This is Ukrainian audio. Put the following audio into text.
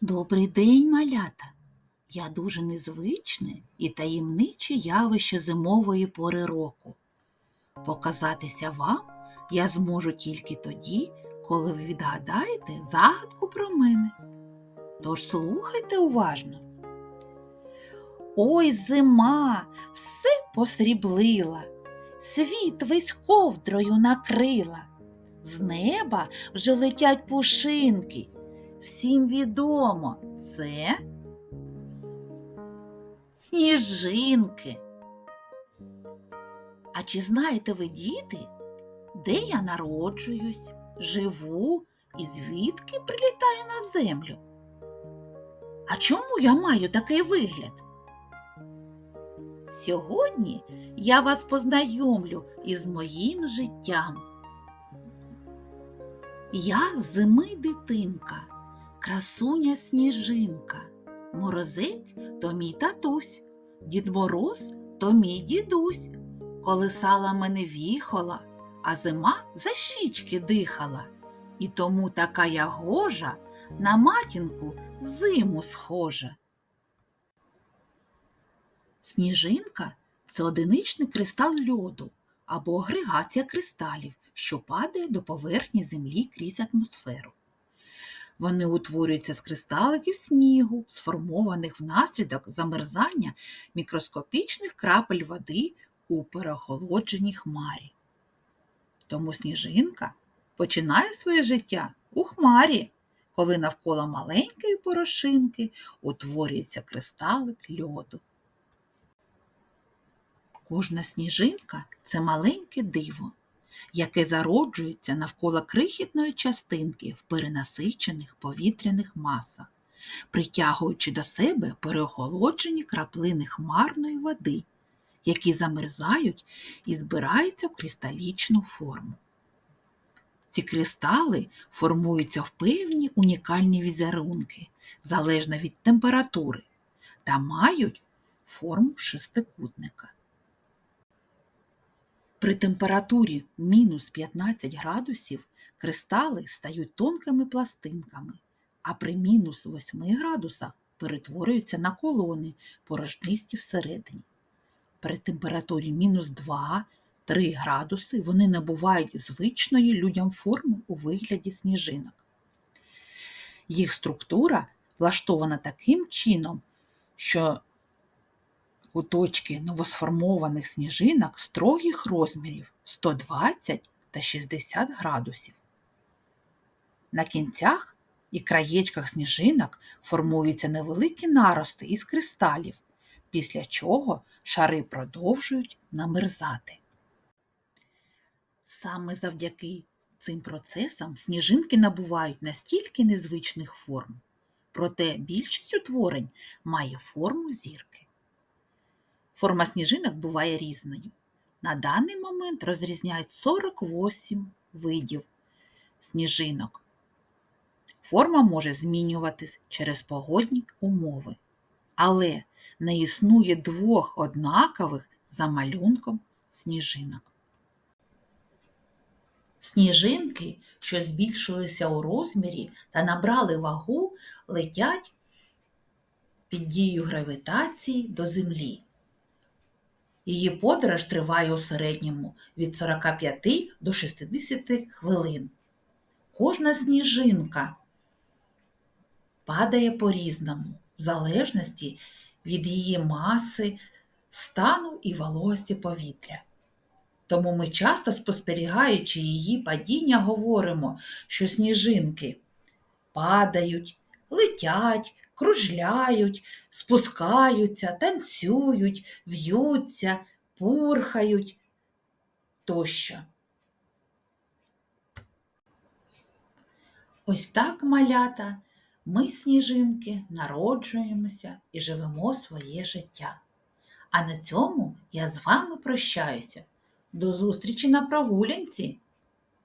Добрий день, малята! Я дуже незвичне і таємниче явище зимової пори року. Показатися вам я зможу тільки тоді, коли ви відгадаєте загадку про мене. Тож слухайте уважно. Ой, зима, все посріблила, світ весь ковдрою накрила. З неба вже летять пушинки. Всім відомо, це сніжинки. А чи знаєте ви, діти, де я народжуюсь, живу і звідки прилітаю на землю? А чому я маю такий вигляд? Сьогодні я вас познайомлю із моїм життям. Я зими дитинка, красуня сніжинка, морозець то мій татусь, дід Мороз то мій дідусь, колисала мене віхола, а зима за щічки дихала. І тому така я гожа на матінку зиму схожа. Сніжинка це одиничний кристал льоду або агрегація кристалів, що падає до поверхні землі крізь атмосферу. Вони утворюються з кристаликів снігу, сформованих внаслідок замерзання мікроскопічних крапель води у переохолодженій хмарі. Тому сніжинка починає своє життя у хмарі, коли навколо маленької порошинки утворюється кристалик льоду. Кожна сніжинка це маленьке диво, яке зароджується навколо крихітної частинки в перенасичених повітряних масах, притягуючи до себе переохолоджені краплини хмарної води, які замерзають і збираються в кристалічну форму. Ці кристали формуються в певні унікальні візерунки, залежно від температури, та мають форму шестикутника. При температурі мінус 15 градусів кристали стають тонкими пластинками, а при мінус 8 градусах перетворюються на колони порожнисті всередині. При температурі мінус 2-3 градуси вони набувають звичної людям форми у вигляді сніжинок. Їх структура влаштована таким чином, що куточки новосформованих сніжинок строгих розмірів 120 та 60 градусів. На кінцях і краєчках сніжинок формуються невеликі нарости із кристалів, після чого шари продовжують намерзати. Саме завдяки цим процесам сніжинки набувають настільки незвичних форм, проте більшість утворень має форму зірки. Форма сніжинок буває різною. На даний момент розрізняють 48 видів сніжинок. Форма може змінюватись через погодні умови, але не існує двох однакових за малюнком сніжинок. Сніжинки, що збільшилися у розмірі та набрали вагу, летять під дією гравітації до Землі. Її подорож триває у середньому від 45 до 60 хвилин. Кожна сніжинка падає по-різному, в залежності від її маси, стану і вологості повітря. Тому ми часто, спостерігаючи її падіння, говоримо, що сніжинки падають, летять, кружляють, спускаються, танцюють, в'ються, пурхають тощо. Ось так, малята, ми, сніжинки, народжуємося і живемо своє життя. А на цьому я з вами прощаюся. До зустрічі на прогулянці!